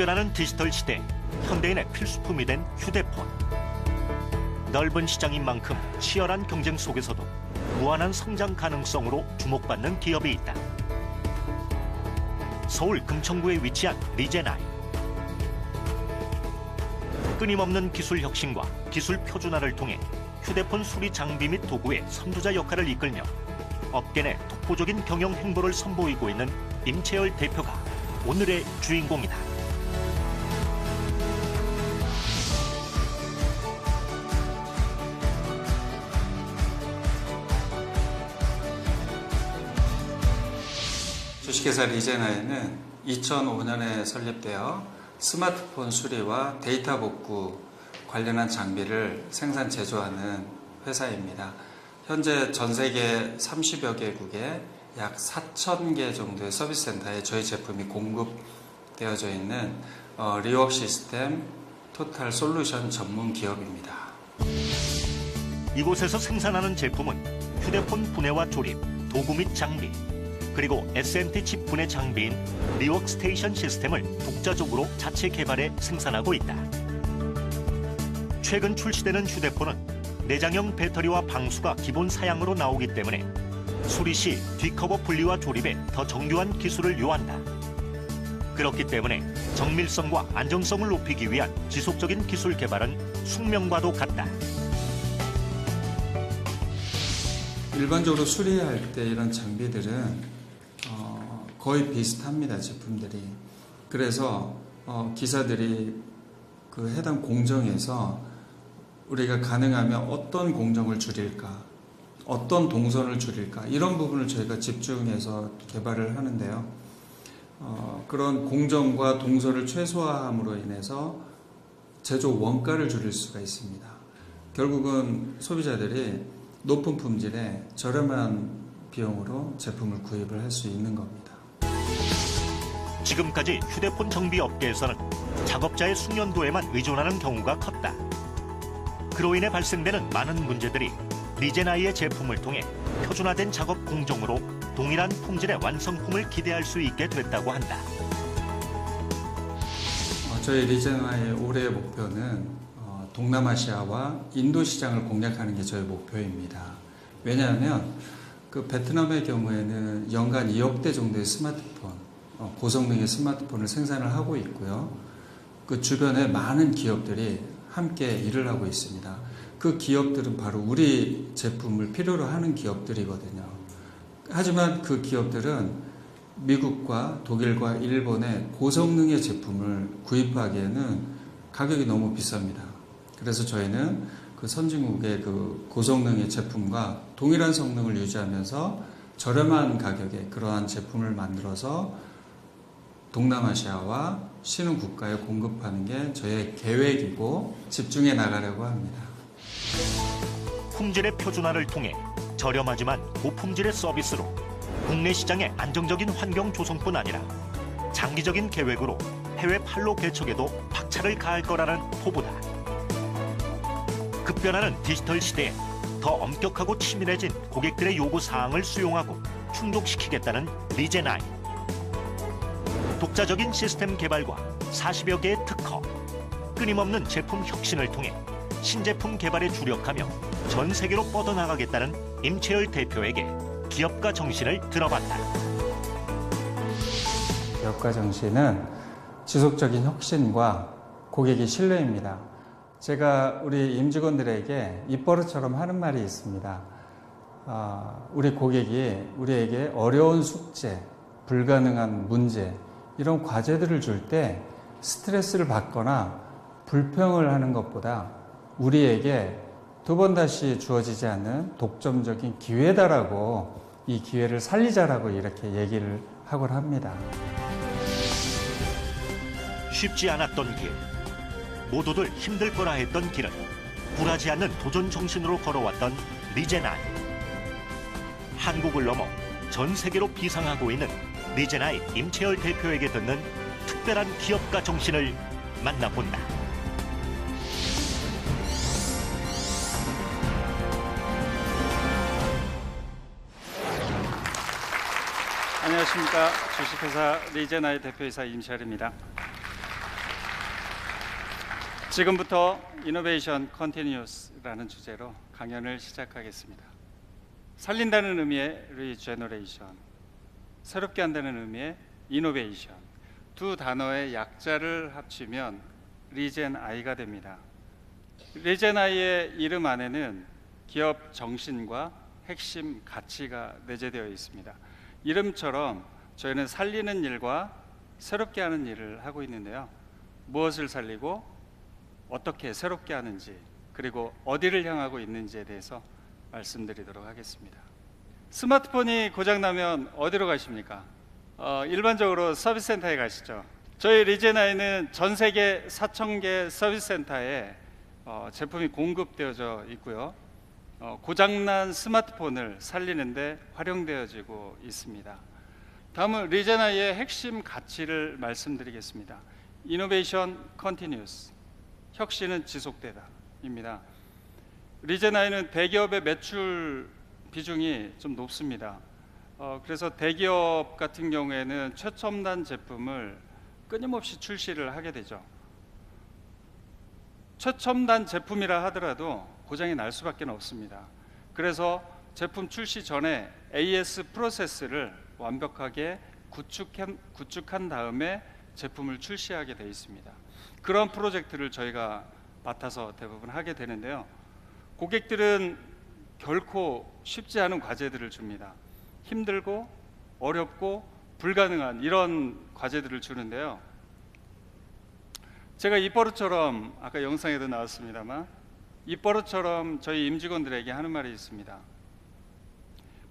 급변하는 디지털 시대 현대인의 필수품이 된 휴대폰. 넓은 시장인 만큼 치열한 경쟁 속에서도 무한한 성장 가능성으로 주목받는 기업이 있다. 서울 금천구에 위치한 리제나이. 끊임없는 기술 혁신과 기술 표준화를 통해 휴대폰 수리 장비 및 도구의 선두자 역할을 이끌며 업계 내 독보적인 경영 행보를 선보이고 있는 임채열 대표가 오늘의 주인공이다. 주식회사 리제나에는 2005년에 설립되어 스마트폰 수리와 데이터 복구 관련한 장비를 생산 제조하는 회사입니다. 현재 전 세계 30여 개국에 약 4천 개 정도의 서비스 센터에 저희 제품이 공급되어져 있는 어, 리웍 시스템 토탈 솔루션 전문 기업입니다. 이곳에서 생산하는 제품은 휴대폰 분해와 조립, 도구 및 장비, 그리고 SMT 칩 분해 장비인 리웍스테이션 시스템을 독자적으로 자체 개발해 생산하고 있다. 최근 출시되는 휴대폰은 내장형 배터리와 방수가 기본 사양으로 나오기 때문에 수리 시 뒷커버 분리와 조립에 더 정교한 기술을 요한다. 그렇기 때문에 정밀성과 안정성을 높이기 위한 지속적인 기술 개발은 숙명과도 같다. 일반적으로 수리할 때 이런 장비들은 어, 거의 비슷합니다 제품들이. 그래서 어, 기사들이 그 해당 공정에서 우리가 가능하면 어떤 공정을 줄일까 어떤 동선을 줄일까 이런 부분을 저희가 집중해서 개발을 하는데요. 어, 그런 공정과 동선을 최소화함으로 인해서 제조 원가를 줄일 수가 있습니다. 결국은 소비자들이 높은 품질에 저렴한 비용으로 제품을 구입을 할 수 있는 겁니다. 지금까지 휴대폰 정비 업계에서는 작업자의 숙련도에만 의존하는 경우가 컸다. 그로 인해 발생되는 많은 문제들이 리제나이의 제품을 통해 표준화된 작업 공정으로 동일한 품질의 완성품을 기대할 수 있게 됐다고 한다. 어, 저희 리제나의 올해의 목표는 어, 동남아시아와 인도 시장을 공략하는 게 저희 목표입니다. 왜냐하면 그 베트남의 경우에는 연간 2억 대 정도의 스마트폰, 어, 고성능의 스마트폰을 생산을 하고 있고요. 그 주변에 많은 기업들이 함께 일을 하고 있습니다. 그 기업들은 바로 우리 제품을 필요로 하는 기업들이거든요. 하지만 그 기업들은 미국과 독일과 일본의 고성능의 제품을 구입하기에는 가격이 너무 비쌉니다. 그래서 저희는 그 선진국의 그 고성능의 제품과 동일한 성능을 유지하면서 저렴한 가격에 그러한 제품을 만들어서 동남아시아와 신흥 국가에 공급하는 게 저의 계획이고 집중해 나가려고 합니다. 품질의 표준화를 통해 저렴하지만 고품질의 서비스로 국내 시장의 안정적인 환경 조성뿐 아니라 장기적인 계획으로 해외 판로 개척에도 박차를 가할 거라는 포부다. 급변하는 디지털 시대에 더 엄격하고 치밀해진 고객들의 요구 사항을 수용하고 충족시키겠다는 리제나이. 독자적인 시스템 개발과 40여 개의 특허, 끊임없는 제품 혁신을 통해 신제품 개발에 주력하며 전 세계로 뻗어나가겠다는 임채열 대표에게 기업가 정신을 들어봤다. 기업가 정신은 지속적인 혁신과 고객의 신뢰입니다. 제가 우리 임직원들에게 입버릇처럼 하는 말이 있습니다. 아, 우리 고객이 우리에게 어려운 숙제, 불가능한 문제, 이런 과제들을 줄 때 스트레스를 받거나 불평을 하는 것보다 우리에게 두 번 다시 주어지지 않는 독점적인 기회다라고 이 기회를 살리자라고 이렇게 얘기를 하곤 합니다. 쉽지 않았던 길, 모두들 힘들 거라 했던 길은 굴하지 않는 도전 정신으로 걸어왔던 리제나이. 한국을 넘어 전 세계로 비상하고 있는 리제나이 임채열 대표에게 듣는 특별한 기업가 정신을 만나본다. 안녕하십니까 주식회사 리제나의 대표이사 임철입니다. 지금부터 이노베이션 컨티뉴스라는 주제로 강연을 시작하겠습니다. 살린다는 의미의 리제너레이션, 새롭게 한다는 의미의 이노베이션 두 단어의 약자를 합치면 리젠 아이가 됩니다. 리젠 아이의 이름 안에는 기업 정신과 핵심 가치가 내재되어 있습니다. 이름처럼 저희는 살리는 일과 새롭게 하는 일을 하고 있는데요. 무엇을 살리고 어떻게 새롭게 하는지 그리고 어디를 향하고 있는지에 대해서 말씀드리도록 하겠습니다. 스마트폰이 고장나면 어디로 가십니까? 어, 일반적으로 서비스 센터에 가시죠. 저희 리제나이는 전 세계 4천 개 서비스 센터에 어, 제품이 공급되어져 있고요. 어, 고장난 스마트폰을 살리는데 활용되어지고 있습니다. 다음은 리제나이의 핵심 가치를 말씀드리겠습니다. 이노베이션 컨티뉴스 혁신은 지속되다입니다. 리제나이는 대기업의 매출 비중이 좀 높습니다. 어, 그래서 대기업 같은 경우에는 최첨단 제품을 끊임없이 출시를 하게 되죠. 최첨단 제품이라 하더라도 고장이 날 수밖에 없습니다. 그래서 제품 출시 전에 AS 프로세스를 완벽하게 구축한, 구축한 다음에 제품을 출시하게 되어 있습니다. 그런 프로젝트를 저희가 맡아서 대부분 하게 되는데요. 고객들은 결코 쉽지 않은 과제들을 줍니다. 힘들고 어렵고 불가능한 이런 과제들을 주는데요. 제가 입버릇처럼 아까 영상에도 나왔습니다만 입버릇처럼 저희 임직원들에게 하는 말이 있습니다.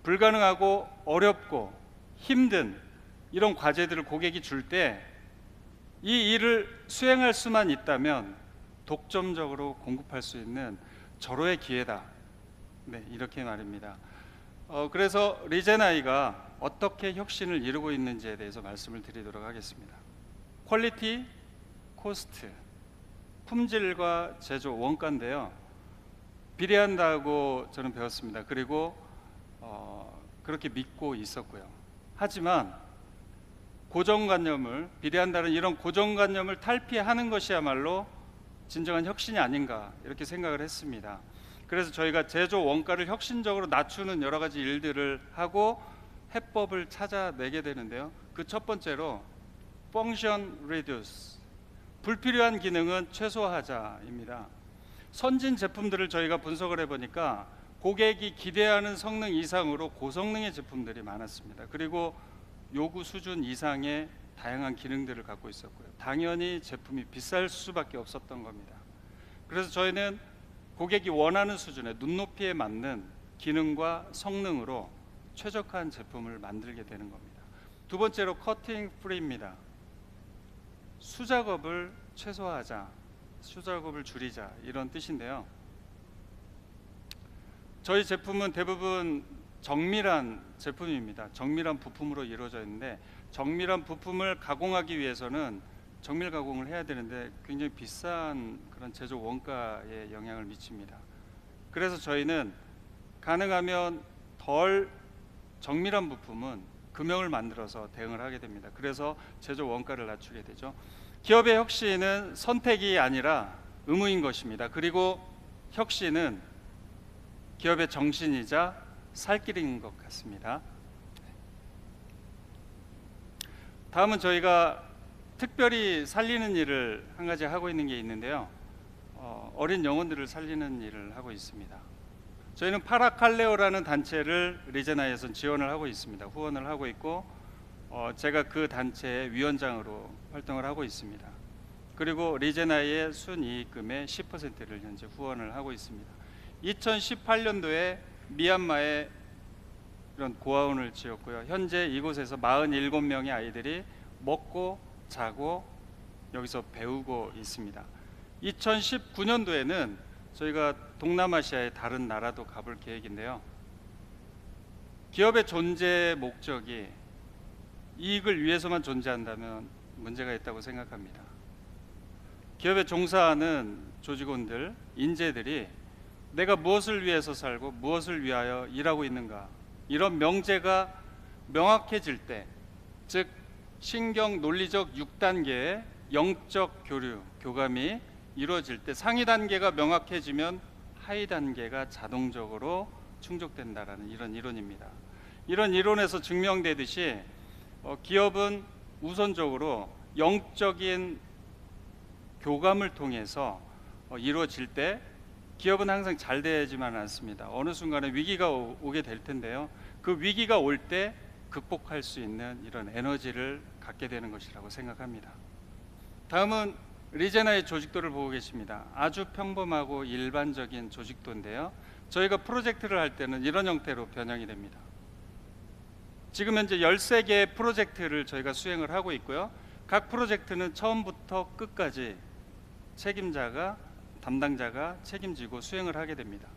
불가능하고 어렵고 힘든 이런 과제들을 고객이 줄 때 이 일을 수행할 수만 있다면 독점적으로 공급할 수 있는 절호의 기회다. 네, 이렇게 말입니다. 어, 그래서 리제나이가 어떻게 혁신을 이루고 있는지에 대해서 말씀을 드리도록 하겠습니다. 퀄리티, 코스트, 품질과 제조 원가인데요. 비례한다고 저는 배웠습니다. 그리고 어, 그렇게 믿고 있었고요. 하지만 고정관념을 비례한다는 이런 고정관념을 탈피하는 것이야말로 진정한 혁신이 아닌가 이렇게 생각을 했습니다. 그래서 저희가 제조 원가를 혁신적으로 낮추는 여러 가지 일들을 하고 해법을 찾아내게 되는데요. 그 첫 번째로 function reduce 불필요한 기능은 최소화하자입니다. 선진 제품들을 저희가 분석을 해보니까 고객이 기대하는 성능 이상으로 고성능의 제품들이 많았습니다. 그리고 요구 수준 이상의 다양한 기능들을 갖고 있었고요. 당연히 제품이 비쌀 수밖에 없었던 겁니다. 그래서 저희는 고객이 원하는 수준의 눈높이에 맞는 기능과 성능으로 최적화한 제품을 만들게 되는 겁니다. 두 번째로 커팅 프리입니다. 수작업을 최소화하자, 수작업을 줄이자 이런 뜻인데요. 저희 제품은 대부분 정밀한 제품입니다. 정밀한 부품으로 이루어져 있는데 정밀한 부품을 가공하기 위해서는 정밀 가공을 해야 되는데 굉장히 비싼 그런 제조 원가에 영향을 미칩니다. 그래서 저희는 가능하면 덜 정밀한 부품은 금형을 만들어서 대응을 하게 됩니다. 그래서 제조 원가를 낮추게 되죠. 기업의 혁신은 선택이 아니라 의무인 것입니다. 그리고 혁신은 기업의 정신이자 살 길인 것 같습니다. 다음은 저희가 특별히 살리는 일을 한 가지 하고 있는 게 있는데요. 어, 어린 영혼들을 살리는 일을 하고 있습니다. 저희는 파라칼레오라는 단체를 리제나에서 지원을 하고 있습니다. 후원을 하고 있고 어, 제가 그 단체의 위원장으로 활동을 하고 있습니다. 그리고 리제나의 순이익금의 10%를 현재 후원을 하고 있습니다. 2018년도에 미얀마에 이런 고아원을 지었고요. 현재 이곳에서 47명의 아이들이 먹고 자고 여기서 배우고 있습니다. 2019년도에는 저희가 동남아시아의 다른 나라도 가볼 계획인데요. 기업의 존재 목적이 이익을 위해서만 존재한다면 문제가 있다고 생각합니다. 기업에 종사하는 조직원들, 인재들이 내가 무엇을 위해서 살고 무엇을 위하여 일하고 있는가 이런 명제가 명확해질 때, 즉 신경 논리적 6단계의 영적 교류, 교감이 이루어질 때 상위 단계가 명확해지면 하위 단계가 자동적으로 충족된다라는 이런 이론입니다. 이런 이론에서 증명되듯이 어, 기업은 우선적으로 영적인 교감을 통해서 어, 이루어질 때 기업은 항상 잘 되지만 않습니다. 어느 순간에 위기가 오- 오게 될 텐데요. 그 위기가 올 때 극복할 수 있는 이런 에너지를 갖게 되는 것이라고 생각합니다. 다음은 리제나의 조직도를 보고 계십니다. 아주 평범하고 일반적인 조직도인데요. 저희가 프로젝트를 할 때는 이런 형태로 변형이 됩니다. 지금 현재 13개의 프로젝트를 저희가 수행을 하고 있고요. 각 프로젝트는 처음부터 끝까지 책임자가 담당자가 책임지고 수행을 하게 됩니다.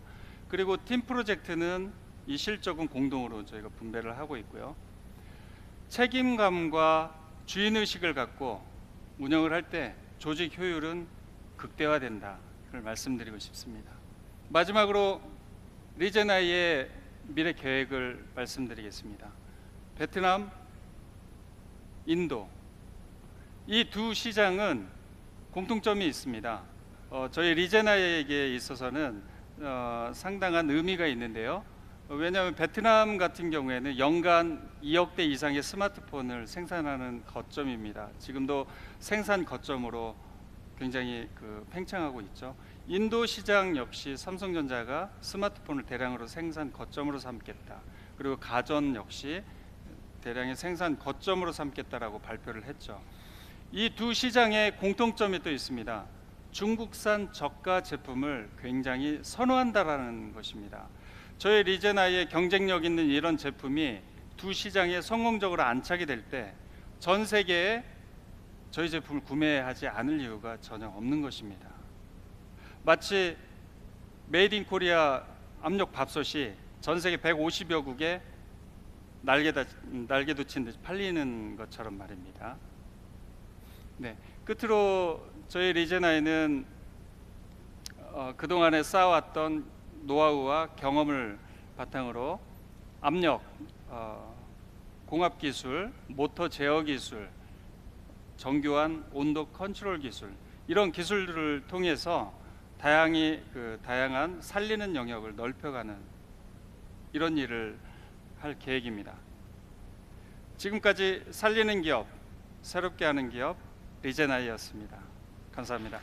그리고 팀 프로젝트는 이 실적은 공동으로 저희가 분배를 하고 있고요. 책임감과 주인 의식을 갖고 운영을 할 때 조직 효율은 극대화된다 를 말씀드리고 싶습니다. 마지막으로 리제나이의 미래 계획을 말씀드리겠습니다. 베트남, 인도 이 두 시장은 공통점이 있습니다. 어, 저희 리제나에게 있어서는 어, 상당한 의미가 있는데요. 어, 왜냐하면 베트남 같은 경우에는 연간 2억 대 이상의 스마트폰을 생산하는 거점입니다. 지금도 생산 거점으로 굉장히 그 팽창하고 있죠. 인도 시장 역시 삼성전자가 스마트폰을 대량으로 생산 거점으로 삼겠다. 그리고 가전 역시 대량의 생산 거점으로 삼겠다라고 발표를 했죠. 이 두 시장의 공통점이 또 있습니다. 중국산 저가 제품을 굉장히 선호한다라는 것입니다. 저희 리제나이의 경쟁력 있는 이런 제품이 두 시장에 성공적으로 안착이 될 때 전 세계에 저희 제품을 구매하지 않을 이유가 전혀 없는 것입니다. 마치 메이드 인 코리아 압력 밥솥이 전 세계 150여 국에 날개 다, 날개 도 친 듯이 팔리는 것처럼 말입니다. 네, 끝으로 저희 리제나이는 어, 그동안에 쌓아왔던 노하우와 경험을 바탕으로 압력, 어, 공합 기술, 모터 제어 기술, 정교한 온도 컨트롤 기술 이런 기술들을 통해서 다양히 그 다양한 살리는 영역을 넓혀가는 이런 일을 할 계획입니다. 지금까지 살리는 기업, 새롭게 하는 기업 리제나이였습니다. 감사합니다.